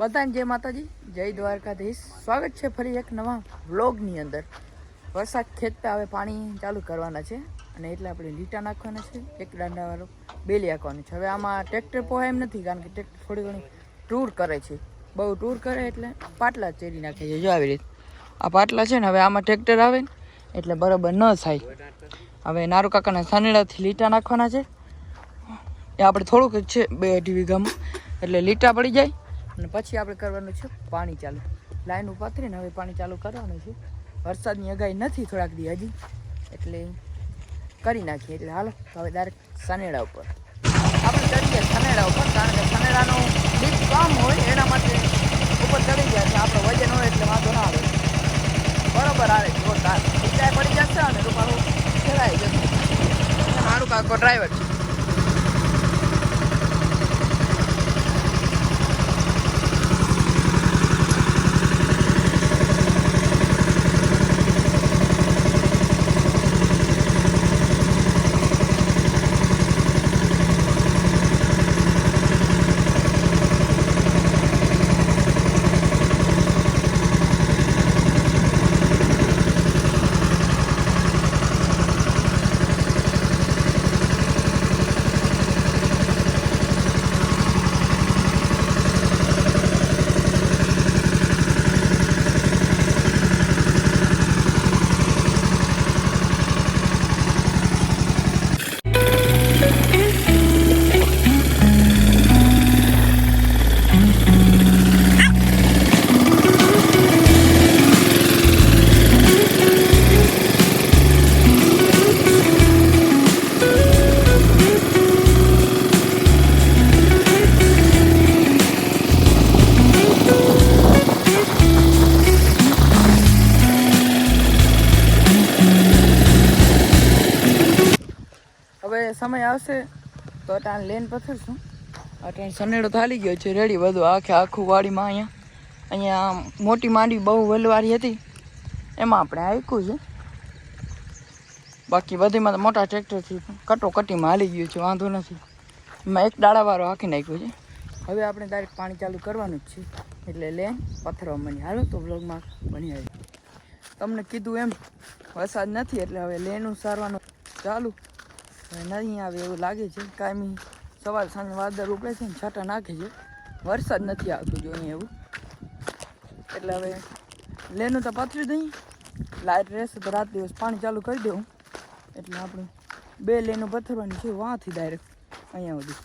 બધાને જય માતાજી, જય દ્વારકાધીશ. સ્વાગત છે ફરી એક નવા વ્લોગની અંદર. વરસાદ ખેંચતા હવે પાણી ચાલુ કરવાના છે અને એટલે આપણે લીટા નાખવાના છે. એક દાંડાવાળો બેલી નાખવાનું છે. હવે આમાં ટ્રેક્ટર પોહાય એમ નથી, કારણ કે ટ્રેક્ટર થોડી ઘણી ટૂર કરે છે. બહુ ટૂર કરે એટલે પાટલા ચેરી નાખે છે. જો આવી રીતે. આ પાટલા છે ને, હવે આમાં ટ્રેક્ટર આવે ને, એટલે બરાબર ન થાય. હવે નારું કાકાના સાનેડાથી લીટા નાખવાના છે. એ આપણે થોડુંક છે બે અઢી વીઘામાં. એટલે લીટા પડી જાય. અને પછી આપણે કરવાનું છે પાણી ચાલુ. લાઈન ઉપાથરીને હવે પાણી ચાલુ કરવાનું છે. વરસાદની અગાઈ નથી થોડાક દી હજી, એટલે કરી નાખીએ. એટલે હાલો હવે ડાયરેક્ટ સનેડા ઉપર. આપણે ચડીએ સનેડા ઉપર, કારણ કે સનેડાનો ડીપ કામ હોય, એના માટે ઉપર ચડી જાય છે. આપણો વજન હોય એટલે વાંધો ના આવે. બરોબર આવે, જોરદાર. ઊંચાઈ પડી જશે અને રૂપાળું ફેરાઈ જશે. મારું કાકો ડ્રાઈવર છે. તો અટાણ લેન પથરશું. અટાણ સનેડો થાલી ગયો છે, રેડી બધું. આખે આખું વાડીમાં અહીંયા અહીંયા મોટી માંડવી બહુ વલવારી હતી. એમાં આપણે આયકું છે. બાકી બધીમાં તો મોટા ટ્રેક્ટરથી કટોકટીમાં હાલી ગયું છે, વાંધો નથી. એમાં એક દાડાવાળો હાંકી નાખ્યો છે. હવે આપણે ડાયરેક્ટ પાણી ચાલુ કરવાનું જ છે. એટલે લેન પથરવા મળી હાલો તો બ્લોગમાં બની આવી તમને કીધું એમ વરસાદ નથી, એટલે હવે લેનું સારવાનું ચાલુ. નહીં આવે એવું લાગે છે. કાયમી સવાર સાંજ વાદળ ઉપડે છે ને છાંટા નાખે છે. વરસાદ નથી આવતું જોઈએ એવું. એટલે હવે લેનું તો પથરી દઈ. લાઇટ રહેશે તો રાત દિવસ પાણી ચાલુ કરી દઉં. એટલે આપણે બે લેનું પથરવાની છે વાંથી ડાયરેક્ટ અહીંયા સુધી.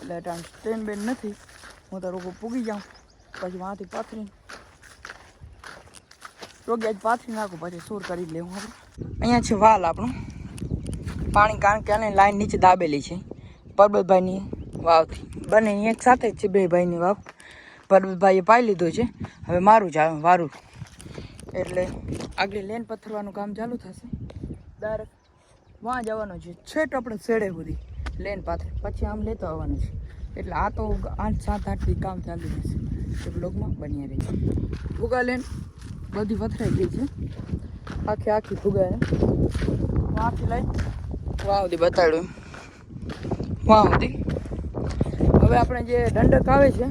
એટલે ટાઈમ ટ્રેન બેન નથી. હું તો રોકો પૂગી જાઉં. પછી વાંથી પાથરીને રોગ્યા જ પાથરી નાખું, પછી સૂર કરી લેવું આપણે. અહીંયા છે વાલ આપણું. પાણી કારણ કે આને લાઈન નીચે દાબેલી છે. પરબતભાઈની વાવથી. બંને એક સાથે જ છે, બે ભાઈની વાવ. પરબતભાઈએ પાઈ લીધો છે. હવે મારું જ વારું. એટલે આગળ લેન પથરવાનું કામ ચાલુ થશે. ડાયરેક્ટ વાં જવાનું છે. છેટ આપણે છેડે સુધી લેન પાથરે. પછી આમ લેતો આવવાનું છે. એટલે આ તો આઠ સાત આઠથી કામ ચાલુ રહેશે. તો બ્લોગમાં બની રહી ભૂગા લેન બધી પથરાઈ ગઈ છે. આખી આખી ભૂગા આખી લઈ સુધી બતાડ્યું. વાહ હવે આપણે જે દંડક આવે છે,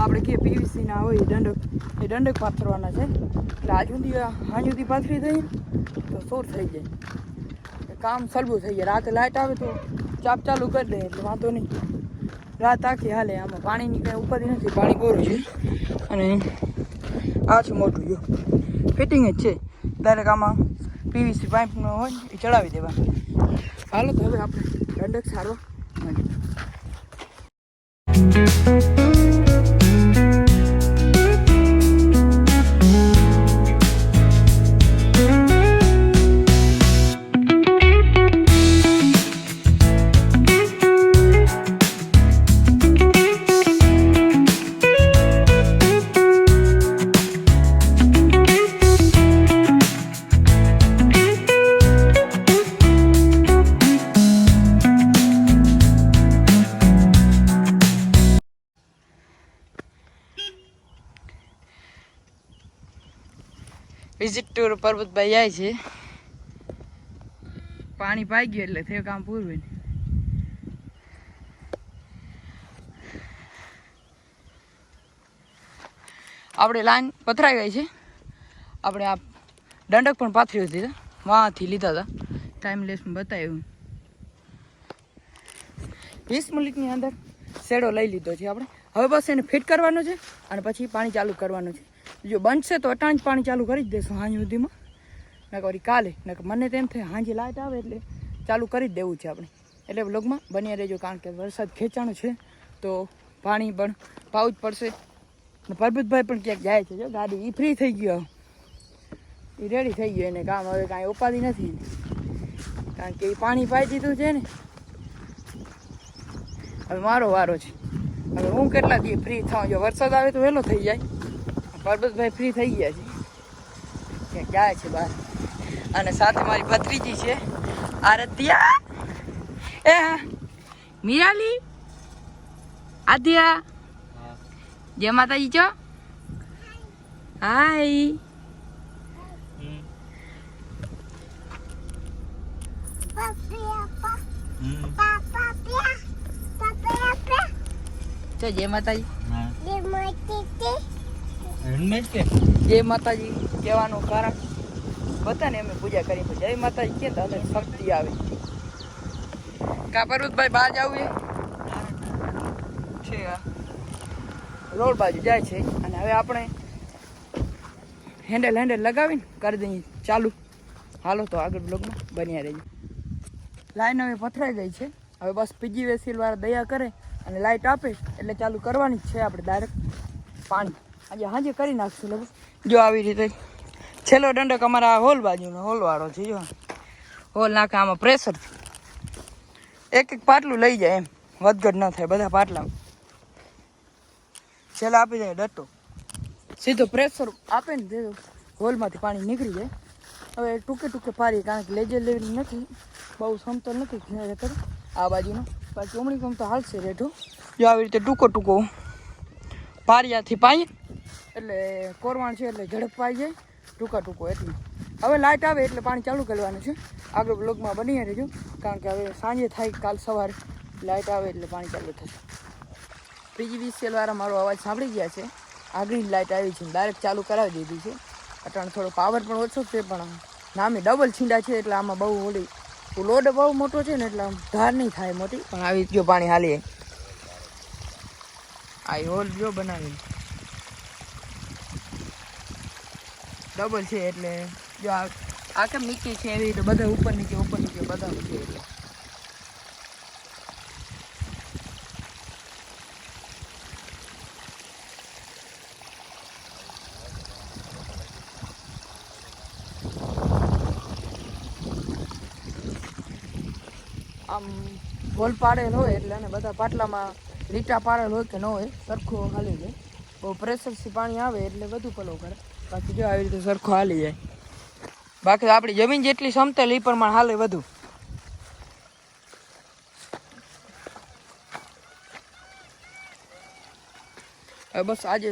આપણે કે પીવીસીના હોય એ દંડક. એ દંડક પાથરવાના છે. એટલે આજ સુધી હાજ સુધી પાથરી થઈ, તો સોર થઈ જાય. કામ સલબું થઈ જાય. રાતે લાઇટ આવે તો ચાપ ચાલુ કરી દે, એટલે વાંધો નહીં. રાત આખી હાલે. આમાં પાણીની કંઈ ઉપાધિ નથી. પાણી બોરું છે. અને આ છે મોટું જો. ફિટિંગ જ છે. ડાયરેક્ટ આમાં પીવીસી પાઇપનો હોય એ ચડાવી દેવાનું. હાલો તો હવે આપણે દંડક સારો. મળીએ વિઝિટ ટુર પર્વતભાઈ જાય છે. પાણી પાઈ ગયું એટલે થયું કામ પૂરું. આપણે લાઈન પથરાઈ ગઈ છે. આપણે આ દંડક પણ પાથરી હતી વાંથી લીધા હતા. ટાઈમ લેસમાં બતાવ્યું. વીસ મિનિટની અંદર શેડો લઈ લીધો છે આપણે. હવે બસ એને ફિટ કરવાનું છે અને પછી પાણી ચાલુ કરવાનું છે. જો બનશે તો અટાણ જ પાણી ચાલુ કરી જ દેશું હાંજ સુધીમાં. નકર કાલે, નકર મને તેમ થાય હાંજે લાઇટ આવે એટલે ચાલુ કરી જ દેવું છે આપણે. એટલે બ્લોગમાં બની રહેજો, કારણ કે વરસાદ ખેંચાણો છે, તો પાણી પણ પાવું જ પડશે. પરબતભાઈ પણ ક્યાંક જાય છે, જો ગાડી એ ફ્રી થઈ ગયો. એ રેડી થઈ ગયો એને, કામ હવે કાંઈ ઉપાધિ નથી. કારણ કે એ પાણી પાઈ દીધું છે ને. હવે મારો વારો છે. હવે હું કેટલા દી ફ્રી થાઉં? જો વરસાદ આવે તો વહેલો થઈ જાય. પરબતભાઈ ફ્રી થઈ ગયા છે. જાય છે બહાર. અને સાથે મારી ભત્રીજી છે. આરત્યા એ, મીરાલી. આદ્યા જય માતાજી છો હાય ચો જય માતાજી. જય માતાજી કહેવાનું કારણ બધાને અમે પૂજા કરી તો જય માતાજી કે તમને શક્તિ આવે. કા પર્વતભાઈ બહાર જવું છે? આ. રોડ બાજુ જાય છે. અને હવે આપણે હેન્ડલ હેન્ડલ લગાવીને કરી દઈએ. ચાલુ. હાલો તો આગળ બ્લોગમાં બન્યા રહીએ લાઈન હવે પથરાઈ ગઈ છે. હવે બસ પીજી વેસીલ વાળા દયા કરે. અને લાઇટ આપે, એટલે ચાલુ કરવાની જ છે આપણે ડાયરેક્ટ પાણી. આજે હાજે કરી નાખશું લગભગ. જો આવી રીતે છેલ્લો દંડક અમારા હોલ બાજુનો હોલવાળો છે, જો. હોલ નાખે આમાં પ્રેશર એક એક પાટલું લઈ જાય એમ. વધઘટ ન થાય બધા પાટલા. છેલ્લા આપી જાય ડટ્ટો. સીધો પ્રેશર આપે ને હોલમાંથી પાણી નીકળી જાય. હવે ટૂંકે ટૂંકે પારી કારણ કે લેજર લેવી નથી. બહુ સમતલ નથી. ખેતર આ બાજુનો. બાકી ઉમણી કમ તો હાલશે રેઠું જો આવી રીતે ટૂંકો ટૂંકો પારિયાથી પાઈ. એટલે કોરવાણ છે એટલે ઝડપ પાઈ જાય. ટૂંકા ટૂંકો એટલું. હવે લાઇટ આવે એટલે પાણી ચાલુ કરવાનું છે. આગળ બ્લોગમાં બની રહેજો. કારણ કે હવે સાંજે થાય કાલ સવારે. લાઇટ આવે એટલે પાણી ચાલુ થશે. પીજીવીસીએલ વાળા મારો અવાજ સાંભળી ગયા છે. આગળની લાઇટ આવી છે. ડાયરેક્ટ ચાલુ કરાવી દીધી છે. અટાણે થોડો પાવર પણ ઓછો છે, પણ નામે ડબલ છીંડા છે એટલે આમાં બહુ ઓલી લોડ બહુ મોટો છે ને એટલે આમ ધાર નહીં થાય મોટી. પણ આવી જો પાણી હાલીએ આ હોલ જો બનાવી. ડબલ છે એટલે જો આ કેમ નીચે છે એવી રીતે બધા ઉપર નીચે ઉપર નીચે બધા નીચે એટલે. આમ ગોલ પાડેલ હોય એટલે અને બધા પાટલામાં લીટા પાડેલ હોય કે ન હોય, સરખું હાલી જાય બહુ પ્રેશરથી પાણી આવે એટલે વધુ પલો કરે. બાકી જો આવી રીતે સરખું હાલી જાય. બાકી આપણી જમીન જેટલી સમતેલ એ પ્રમાણે હાલે વધુ. હવે બસ આજે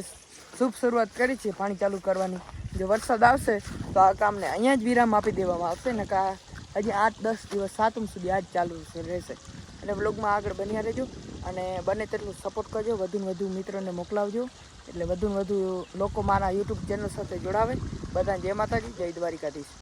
શુભ શરૂઆત કરી છે પાણી ચાલુ કરવાની. જો વરસાદ આવશે તો આ કામને અહીંયા જ વિરામ આપી દેવામાં આવશે ને કા હજી આઠ દસ દિવસ સાતમ સુધી આજ ચાલુ રહેશે. અને વ્લોગમાં આગળ બન્યા રહેજો અને બને તેટલું સપોર્ટ કરજો. વધુ ને વધુ મિત્રોને મોકલાવજો. એટલે વધુ ને વધુ લોકો મારા યુટ્યુબ ચેનલ સાથે જોડાવે. બધા જય માતાજી, જય દ્વારિકાધીશ.